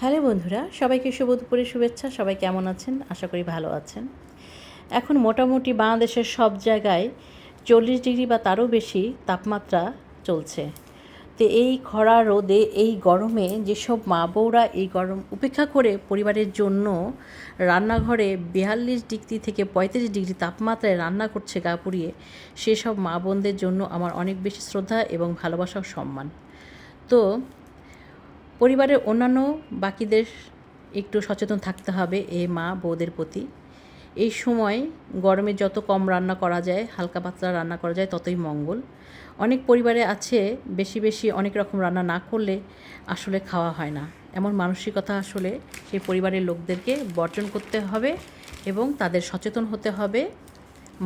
Hello বন্ধুরা, সবাইকে শুভ দুপুরের শুভেচ্ছা। সবাই কেমন আছেন? আশা করি ভালো আছেন। এখন মোটামুটি বাংলাদেশের সব জায়গায় চল্লিশ ডিগ্রি বা তারও বেশি তাপমাত্রা চলছে। তো এই খরা রোদে, এই গরমে যেসব মা বউরা এই গরম উপেক্ষা করে পরিবারের জন্য রান্নাঘরে বিয়াল্লিশ ডিগ্রি থেকে পঁয়ত্রিশ ডিগ্রি তাপমাত্রায় রান্না করছে গা পুড়িয়ে, সেসব মা বোনদের জন্য আমার অনেক বেশি শ্রদ্ধা এবং ভালোবাসা সম্মান। তো পরিবারের অন্যান্য বাকিদের একটু সচেতন থাকতে হবে এই মা বউদের প্রতি। এই সময় গরমে যত কম রান্না করা যায়, হালকা পাতলা রান্না করা যায়, ততই মঙ্গল। অনেক পরিবারে আছে বেশি বেশি অনেক রকম রান্না না করলে আসলে খাওয়া হয় না। এমন মানসিকতা আসলে সেই পরিবারের লোকদেরকে বর্জন করতে হবে এবং তাদের সচেতন হতে হবে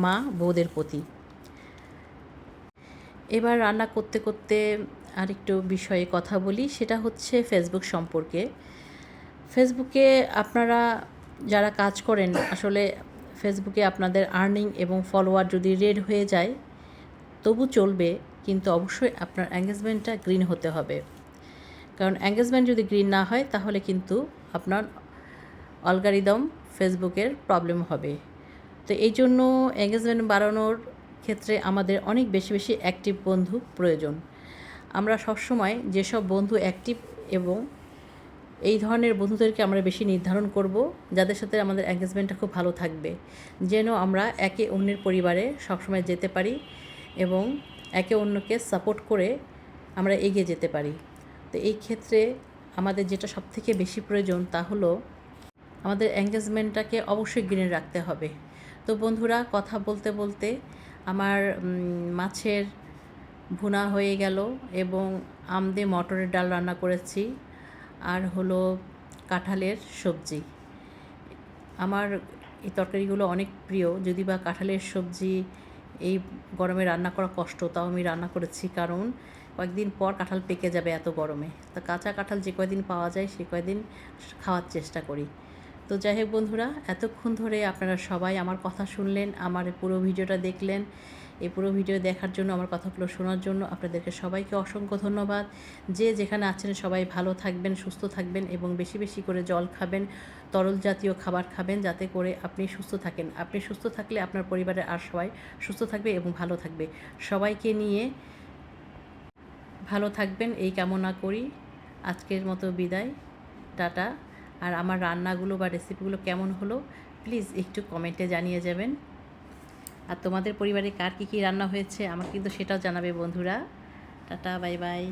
মা বউদের প্রতি। এবার রান্না করতে করতে আরেকটু বিষয়ে কথা বলি, সেটা হচ্ছে ফেসবুক সম্পর্কে। ফেসবুকে আপনারা যারা কাজ করেন, আসলে ফেসবুকে আপনাদের আর্নিং এবং ফলোয়ার যদি রেড হয়ে যায়, তবু চলবে, কিন্তু অবশ্যই আপনার এঙ্গেজমেন্টটা গ্রিন হতে হবে। কারণ এঙ্গেজমেন্ট যদি গ্রিন না হয়, তাহলে কিন্তু আপনার অলগারিদম ফেসবুকের প্রবলেম হবে। তো এই জন্য এঙ্গেজমেন্ট বাড়ানোর ক্ষেত্রে আমাদের অনেক বেশি বেশি অ্যাক্টিভ বন্ধু প্রয়োজন। আমরা সবসময় যেসব বন্ধু অ্যাক্টিভ এবং এই ধরনের বন্ধুদেরকে আমরা বেশি নির্ধারণ করব, যাদের সাথে আমাদের এঙ্গেজমেন্টটা খুব ভালো থাকবে। যেন আমরা একে অন্যের পরিবারে সবসময় যেতে পারি এবং একে অন্যকে সাপোর্ট করে আমরা এগিয়ে যেতে পারি। তো এই ক্ষেত্রে আমাদের যেটা সবথেকে বেশি প্রয়োজন তা হলো আমাদের এঙ্গেজমেন্টটাকে অবশ্যই গ্রিনে রাখতে হবে। তো বন্ধুরা, কথা বলতে বলতে আমার মাছের ভুনা হয়ে গেল এবং আম দিয়ে মটরের ডাল রান্না করেছি। আর হলো কাঁঠালের সবজি। আমার এই তরকারিগুলো অনেক প্রিয়। যদি বা কাঁঠালের সবজি এই গরমে রান্না করা কষ্ট, তাও আমি রান্না করেছি কারণ কয়েকদিন পর কাঁঠাল পেকে যাবে এত গরমে। তা কাঁচা কাঁঠাল যে কয়দিন পাওয়া যায়, সে কয়দিন খাওয়ার চেষ্টা করি। তো যাই হোক বন্ধুরা, এতক্ষণ ধরে আপনারা সবাই আমার কথা শুনলেন, আমার পুরো ভিডিওটা দেখলেন। এই পুরো ভিডিও দেখার জন্য, আমার কথাগুলো শোনার জন্য আপনাদেরকে সবাইকে অসংখ্য ধন্যবাদ। যে যেখানে আছেন সবাই ভালো থাকবেন, সুস্থ থাকবেন এবং বেশি বেশি করে জল খাবেন, তরল জাতীয় খাবার খাবেন যাতে করে আপনি সুস্থ থাকেন। আপনি সুস্থ থাকলে আপনার পরিবারের আর সবাই সুস্থ থাকবে এবং ভালো থাকবে। সবাইকে নিয়ে ভালো থাকবেন, এই কামনা করি। আজকের মতো বিদায়। টাটা। আর আমার রান্নাগুলো বা রেসিপিগুলো কেমন হলো প্লিজ একটু কমেন্টে জানিয়ে যাবেন। আর তোমাদের পরিবারে কার কী কী রান্না হয়েছে, আমাকে কিন্তু সেটাও জানাবে বন্ধুরা। Tata bye bye